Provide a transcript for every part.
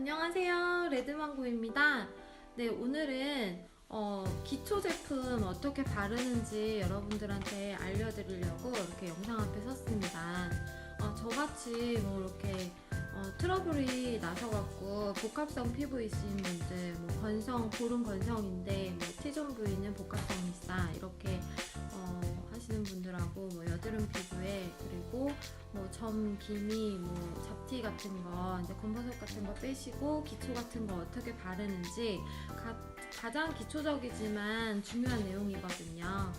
안녕하세요. 레드망고입니다. 네, 오늘은 어, 기초 제품 어떻게 바르는지 여러분들한테 알려드리려고 이렇게 영상 앞에 섰습니다. 어, 저같이 뭐 이렇게 어, 트러블이 나셔갖고 복합성 피부 이신 분들, 뭐 건성, 고른 건성인데 뭐 T존 부위는 복합성이 있다 이렇게 어, 하시는 분들하고 뭐 여드름 피부에 그리고 뭐 점, 기미, 뭐 잡티 같은 거 이제 검버섯 같은 거 빼시고 기초 같은 거 어떻게 바르는지 가, 가장 기초적이지만 중요한 내용이거든요.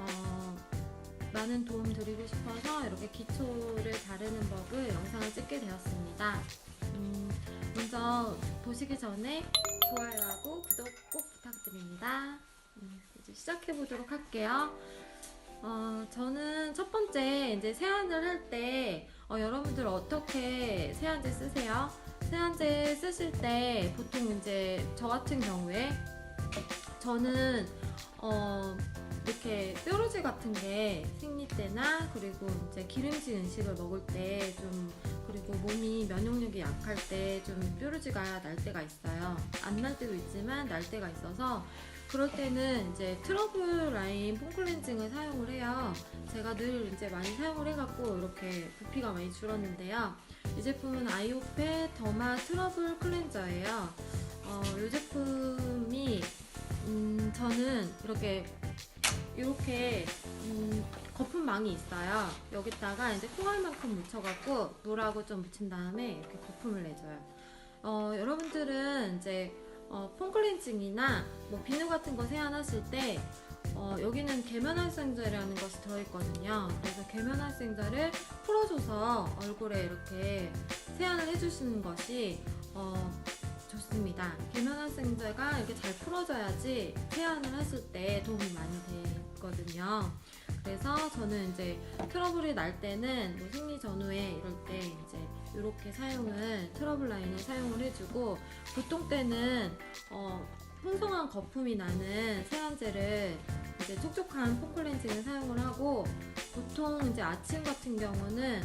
어, 많은 도움 드리고 싶어서 이렇게 기초를 바르는 법을 영상을 찍게 되었습니다. 음, 먼저 보시기 전에 좋아요하고 구독 꼭 부탁드립니다. 음, 이제 시작해 보도록 할게요. 어, 저는 첫 번째 이제 세안을 할때 여러분들 어떻게 세안제 쓰세요? 세안제 쓰실 때 보통 이제 저 같은 경우에 저는 어, 이렇게 뾰루지 같은 게 생릴 때나 그리고 이제 기름진 음식을 먹을 때 좀 그리고 몸이 면역력이 약할 때 좀 뾰루지가 날 때가 있어요. 안 날 때도 있지만 날 때가 있어서 그럴 때는 이제 트러블 라인 폼클렌징을 사용을 해요. 제가 늘 이제 많이 사용을 해갖고 이렇게 부피가 많이 줄었는데요. 이 제품은 아이오페 더마 트러블 클렌저예요. 어, 이 제품이 음, 저는 이렇게 이렇게 음, 거품망이 있어요. 여기다가 이제 콩알만큼 묻혀갖고 물하고 좀 묻힌 다음에 이렇게 거품을 내줘요. 어, 여러분들은 이제 어, 폼클렌징이나 뭐 비누 같은 거 세안하실 때 어, 여기는 계면활성제라는 것이 들어있거든요. 그래서 계면활성제를 풀어줘서 얼굴에 이렇게 세안을 해주시는 것이 어, 좋습니다. 계면활성제가 이렇게 잘 풀어져야지 세안을 했을 때 도움이 많이 되거든요. 그래서 저는 이제 트러블이 날 때는 뭐 생리 전후에 이럴 때 이제 이렇게 사용을 트러블 라인을 사용을 해주고 보통 때는 어, 풍성한 거품이 나는 세안제를 이제 촉촉한 폼클렌징을 사용을 하고 보통 이제 아침 같은 경우는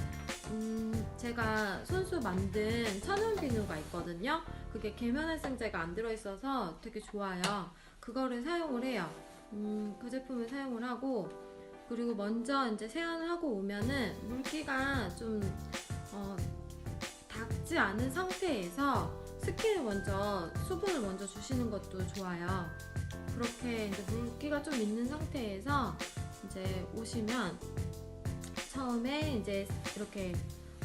음, 제가 손수 만든 천연 비누가 있거든요. 그게 계면활성제가 안 들어있어서 되게 좋아요. 그거를 사용을 해요. 음, 그 제품을 사용을 하고 그리고 먼저 이제 세안을 하고 오면은 물기가 좀 어, 닿지 않은 상태에서 스킨을 먼저 수분을 먼저 주시는 것도 좋아요. 그렇게 이제 물기가 좀 있는 상태에서 이제 오시면 처음에 이제 이렇게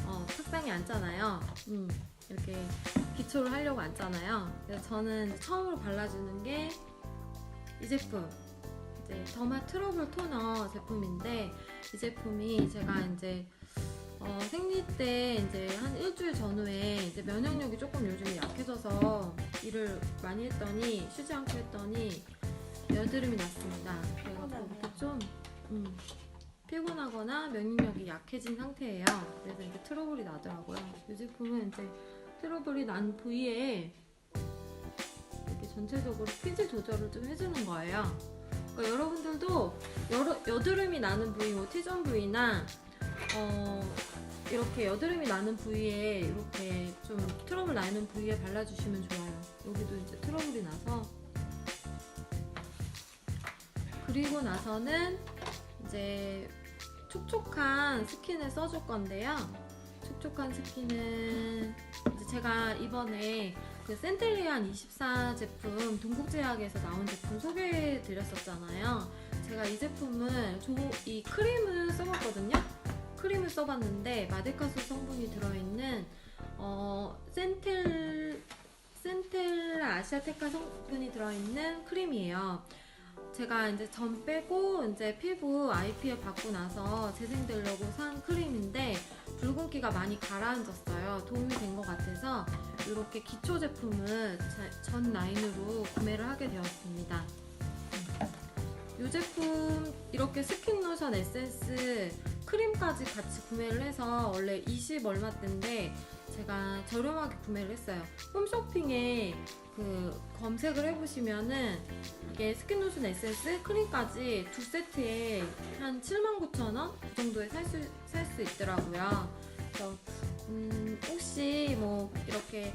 어, 탁상에 앉잖아요. 음, 이렇게 기초를 하려고 앉잖아요. 그래서 저는 처음으로 발라주는 게 이 제품. 이제 더마 트러블 토너 제품인데 이 제품이 제가 이제 어, 생리 때 이제 한 일주일 전후에 이제 면역력이 조금 요즘에 약해져서 일을 많이 했더니 쉬지 않고 했더니 여드름이 났습니다. 그래갖고 이렇게 좀 음, 피곤하거나 면역력이 약해진 상태예요. 그래서 이제 트러블이 나더라고요. 이 제품은 이제 트러블이 난 부위에 이렇게 전체적으로 피지 조절을 좀 해주는 거예요. 그러니까 여러분들도 여러, 여드름이 나는 부위, 뭐 T존 부위나 어, 이렇게 여드름이 나는 부위에 이렇게 좀 트러블 나는 부위에 발라주시면 좋아요. 여기도 이제 트러블이 나서 그리고 나서는 이제 촉촉한 스킨을 써줄 건데요. 촉촉한 스킨은 제가 이번에 그 센텔리안 24 제품 동국제약에서 나온 제품 소개해 드렸었잖아요. 제가 이 제품을 조, 이 크림을 써봤거든요. 크림을 써봤는데 마데카소 성분이 들어있는 어, 센텔 센텔라 아시아테카 성분이 들어있는 크림이에요. 제가 이제 점 빼고 이제 피부 IPL 받고 나서 재생되려고 산 크림인데 붉은기가 많이 가라앉았어요. 도움이 된 것 같아서 이렇게 기초 제품을 자- 전 라인으로 구매를 하게 되었습니다. 이 제품 이렇게 스킨 로션 에센스 크림까지 같이 구매를 해서 원래 20 얼마대인데 제가 저렴하게 구매를 했어요. 홈쇼핑에 그 검색을 해보시면은 이게 스킨 로션 에센스 크림까지 두 세트에 한 79,000원 그 정도에 살 수 살 수 있더라고요. 그래서 음, 혹시 뭐 이렇게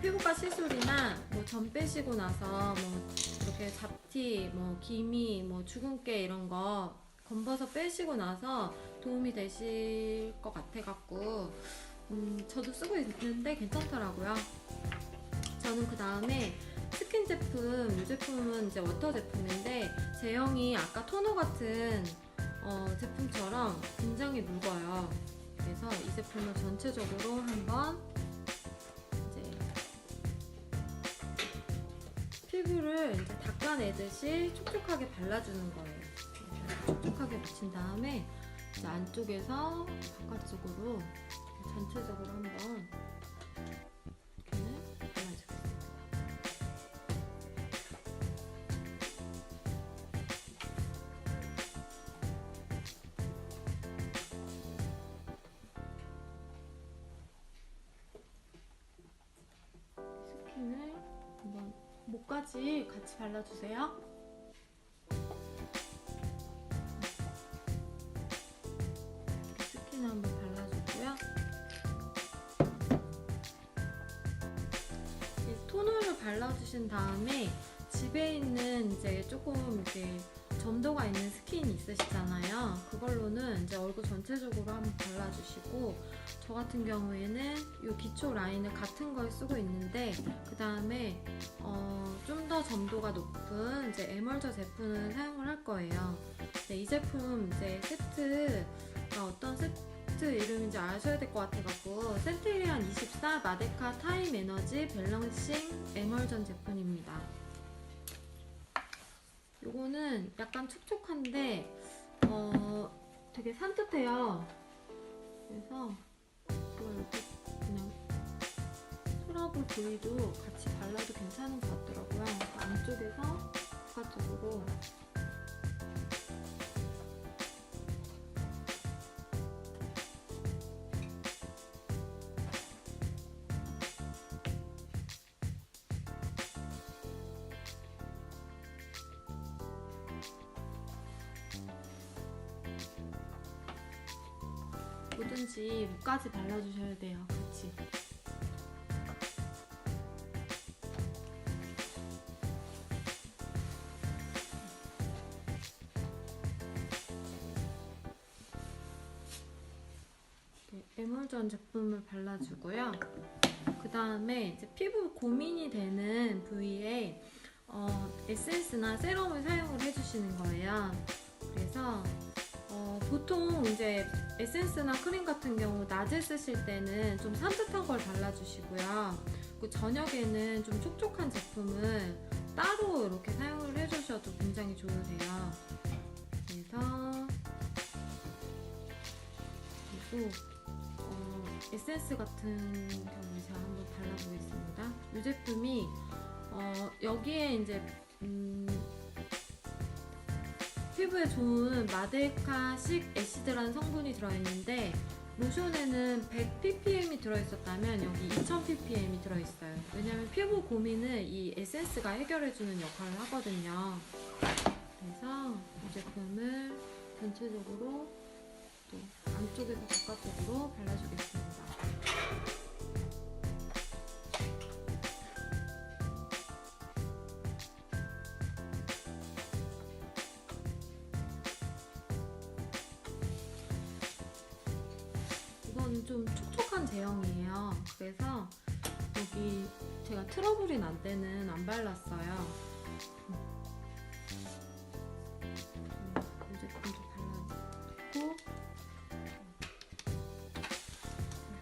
피부과 시술이나 뭐 점 빼시고 나서 뭐 이렇게 잡티, 뭐 기미, 뭐 주근깨 이런 거 건버서 빼시고 나서 도움이 되실 것 같아갖고 음, 저도 쓰고 있는데 괜찮더라고요. 저는 그 다음에 스킨 제품, 이 제품은 이제 워터 제품인데 제형이 아까 토너 같은 어, 제품처럼 굉장히 묽어요. 그래서 이 제품을 전체적으로 한번 이제 피부를 이제 닦아내듯이 촉촉하게 발라주는 거예요. 촉촉하게 붙인 다음에 안쪽에서 바깥쪽으로 전체적으로 한번. 스킨을 한번 목까지 같이 발라주세요. 이렇게 점도가 있는 스킨 있으시잖아요. 그걸로는 이제 얼굴 전체적으로 한번 발라주시고 저 같은 경우에는 이 기초 라인을 같은 걸 쓰고 있는데 그 다음에 어, 좀 더 점도가 높은 이제 에멀저 제품을 사용을 할 거예요. 네, 이 제품 이제 세트가 어떤 세트 이름인지 아셔야 될 것 같아갖고 센테리안 24 마데카 타임 에너지 밸런싱 에멀전 제품입니다. 요거는 약간 촉촉한데 어, 되게 산뜻해요. 그래서 이걸 이렇게 그냥 트러블 부위도 같이 발라도 괜찮은 것 같더라고요. 안쪽에서 바깥쪽으로 뭐든지 목까지 발라주셔야 돼요. 같이. 에멀전 제품을 발라주고요. 그 다음에 피부 고민이 되는 부위에 어, 에센스나 세럼을 사용을 해주시는 거예요. 그래서 어, 보통 이제 에센스나 크림 같은 경우 낮에 쓰실 때는 좀 산뜻한 걸 발라주시고요. 그 저녁에는 좀 촉촉한 제품을 따로 이렇게 사용을 해주셔도 굉장히 좋으세요. 그래서 그리고 어, 에센스 같은 경우에 제가 한번 발라보겠습니다. 이 제품이 어, 여기에 이제 음, 피부에 좋은 마데카식 애시드라는 성분이 들어있는데 로션에는 100ppm이 들어있었다면 여기 2000ppm이 들어있어요. 왜냐면 피부 고민을 이 에센스가 해결해주는 역할을 하거든요. 그래서 이 제품을 전체적으로 또 안쪽에서 바깥쪽으로 발라주겠습니다. 제형이에요. 그래서 여기 제가 트러블이 난 때는 안 발랐어요. 음, 이 제품도 발라주고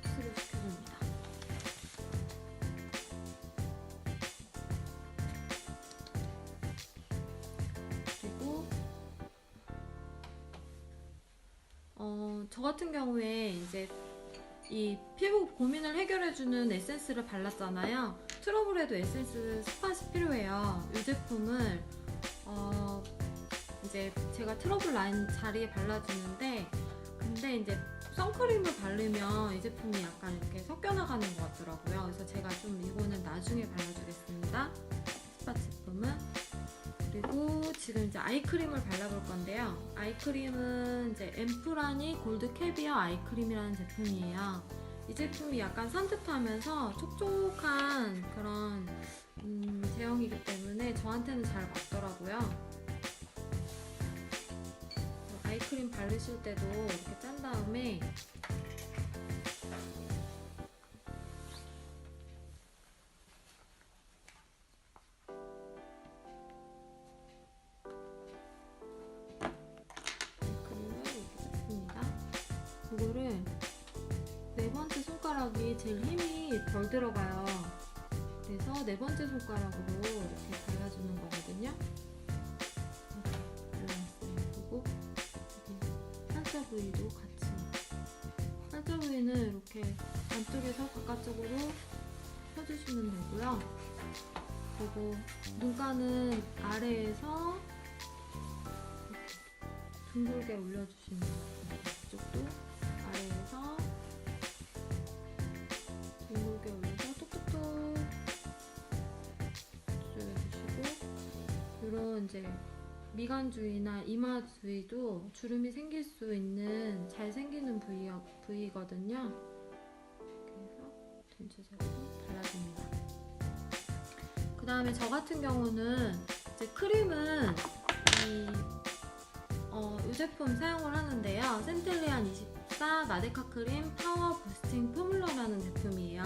흡수를 시켜줍니다. 그리고 어, 저 같은 경우에 이제 이 피부 고민을 해결해주는 에센스를 발랐잖아요. 트러블에도 에센스 스팟이 필요해요. 이 제품을 어, 이제 제가 트러블 라인 자리에 발라주는데 근데 이제 선크림을 바르면 이 제품이 약간 이렇게 섞여나가는 것 같더라고요. 그래서 제가 좀 이거는 나중에 발라주겠습니다. 스팟 제품은 그리고 지금 이제 아이크림을 발라볼 건데요. 아이크림은 이제 엠프라니 골드 캐비어 아이크림이라는 제품이에요. 이 제품이 약간 산뜻하면서 촉촉한 그런 음, 제형이기 때문에 저한테는 잘 맞더라고요. 아이크림 바르실 때도 이렇게 짠 다음에 이거를 네 번째 손가락이 제일 힘이 덜 들어가요. 그래서 네 번째 손가락으로 이렇게 발라주는 거거든요. 그리고 여기 한자 부위도 같이. 한자 부위는 이렇게 안쪽에서 바깥쪽으로 펴주시면 되고요. 그리고 눈가는 아래에서 둥글게 올려주시면. 이쪽도 아래에서 둥글게 올려서 톡톡톡 조여주시고 이런 이제 미간 주위나 이마 주위도 주름이 생길 수 있는 잘 생기는 부위, 부위거든요. 그래서 전체적으로 발라줍니다. 그 다음에 저 같은 경우는 이제 크림은 이, 어, 이 제품 사용을 하는데요. 센텔리안 24 마데카 크림 파워 부스팅 포뮬러라는 제품이에요.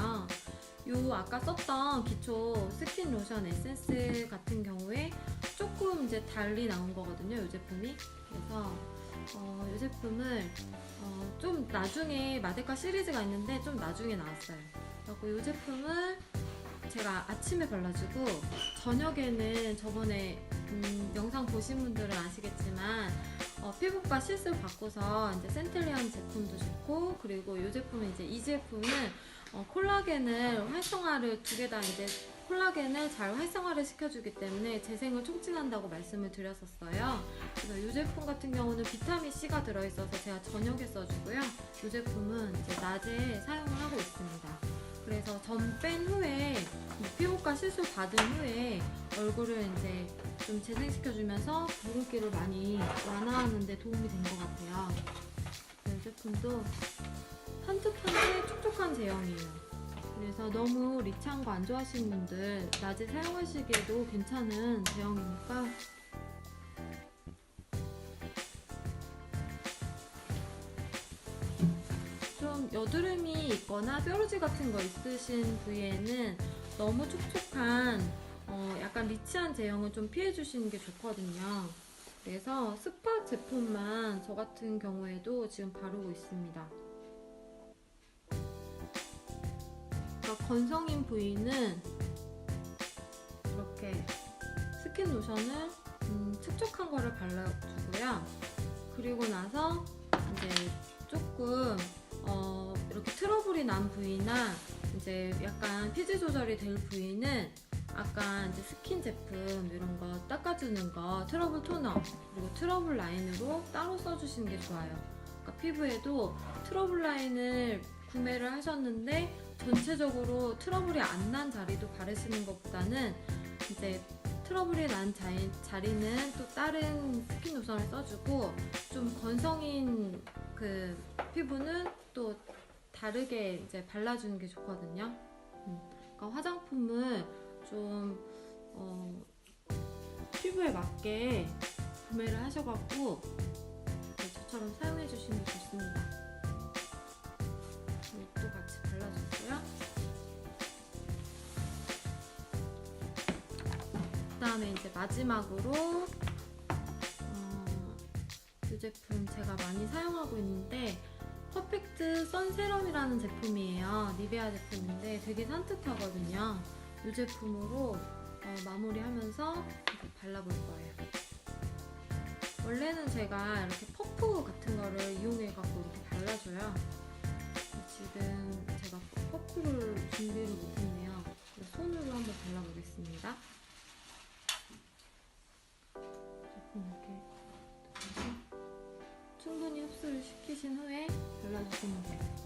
요 아까 썼던 기초 스킨 로션 에센스 같은 경우에 조금 이제 달리 나온 거거든요. 이 제품이. 그래서 어, 이 제품을 어, 좀 나중에 마데카 시리즈가 있는데 좀 나중에 나왔어요. 그리고 이 제품을 제가 아침에 발라주고 저녁에는 저번에 음, 영상 보신 분들은 아시겠지만 어, 피부과 시술 받고서 이제 센텔리안 제품도 좋고 그리고 이 제품은 이제 이 제품은 어, 콜라겐을 활성화를 두 개 다 이제 콜라겐을 잘 활성화를 시켜주기 때문에 재생을 촉진한다고 말씀을 드렸었어요. 그래서 이 제품 같은 경우는 비타민 C가 들어있어서 제가 저녁에 써주고요. 이 제품은 이제 낮에 사용을 하고 있습니다. 그래서 점뺀 후에 이 피부과 시술 받은 후에 얼굴을 이제 좀 재생시켜주면서 붉은기를 많이 완화하는 데 도움이 된 것 같아요. 이 제품도 산뜻한데 촉촉한 제형이에요. 그래서 너무 리치한 거 안 좋아하시는 분들 낮에 사용하시기에도 괜찮은 제형이니까 여드름이 있거나 뾰루지 같은 거 있으신 부위에는 너무 촉촉한 어, 약간 리치한 제형은 좀 피해 주시는 게 좋거든요. 그래서 스파 제품만 저 같은 경우에도 지금 바르고 있습니다. 건성인 부위는 이렇게 스킨 로션을 음, 촉촉한 거를 발라주고요. 그리고 나서 이제 조금 어, 이렇게 트러블이 난 부위나 이제 약간 피지 조절이 될 부위는 아까 이제 스킨 제품 이런 거 닦아주는 거 트러블 토너 그리고 트러블 라인으로 따로 써주시는 게 좋아요. 그러니까 피부에도 트러블 라인을 구매를 하셨는데 전체적으로 트러블이 안 난 자리도 바르시는 것보다는 이제 트러블이 난 자리, 자리는 또 다른 스킨 로션을 써주고 좀 건성인 그 피부는 또 다르게 이제 발라주는 게 좋거든요. 음, 그러니까 화장품을 좀 어, 피부에 맞게 구매를 하셔갖고 네, 저처럼 사용해 주시면 좋습니다. 또 같이 발라줬고요. 그 다음에 이제 마지막으로 어, 이 제품 제가 많이 사용하고 있는데 퍼펙트 선 세럼이라는 제품이에요. 니베아 제품인데 되게 산뜻하거든요. 이 제품으로 어, 마무리하면서 발라볼 거예요. 원래는 제가 이렇게 퍼프 같은 거를 이용해 갖고 이렇게 발라줘요. 지금 제가 퍼프를 준비를 못했네요. 손으로 한번 발라보겠습니다. 시키신 후에 발라주시면 돼요.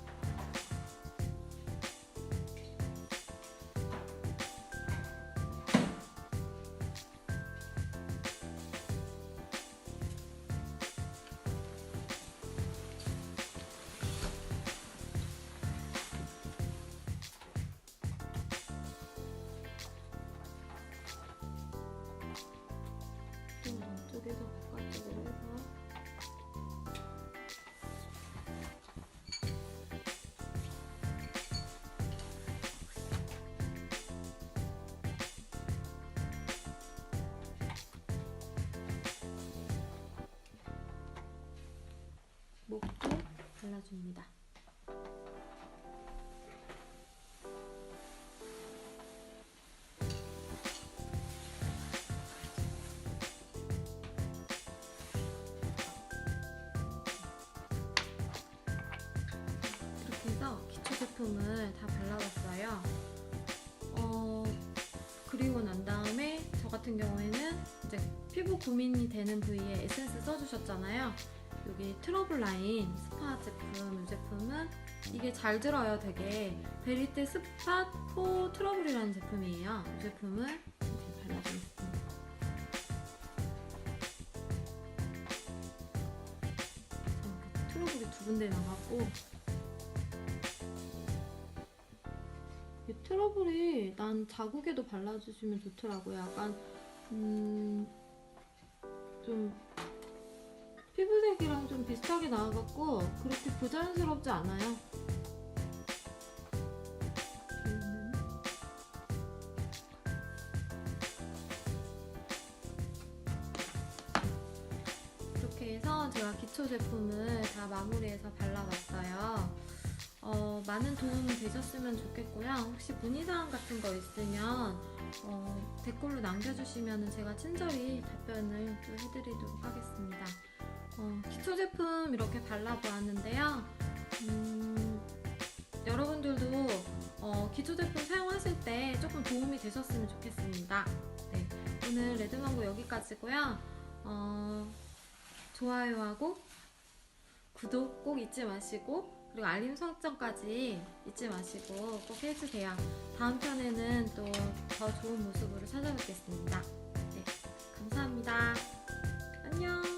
발라줍니다. 이렇게 해서 기초 제품을 다 발라봤어요. 어, 그리고 난 다음에 저 같은 경우에는 이제 피부 고민이 되는 부위에 에센스 써주셨잖아요. 여기 트러블 라인 스파 제품 이 제품은 이게 잘 들어요 되게 베리테 스팟 포 트러블이라는 제품이에요. 이 제품을. 이렇게 트러블이 두 군데 나갔고 이 트러블이 난 자국에도 발라주시면 좋더라고요. 약간 음, 좀 비슷하게 나와갖고 그렇게 부자연스럽지 않아요. 음. 이렇게 해서 제가 기초 제품을 다 마무리해서 발라봤어요. 어, 많은 도움이 되셨으면 좋겠고요. 혹시 문의사항 같은 거 있으면 어, 댓글로 남겨주시면 제가 친절히 답변을 또 해드리도록 하겠습니다. 기초 제품 이렇게 발라보았는데요. 음, 여러분들도 어, 기초 제품 사용하실 때 조금 도움이 되셨으면 좋겠습니다. 네, 오늘 레드망고 여기까지고요. 어, 좋아요하고 구독 꼭 잊지 마시고 그리고 알림 설정까지 잊지 마시고 꼭 해주세요. 다음 편에는 또 더 좋은 모습으로 찾아뵙겠습니다. 네, 감사합니다. 안녕.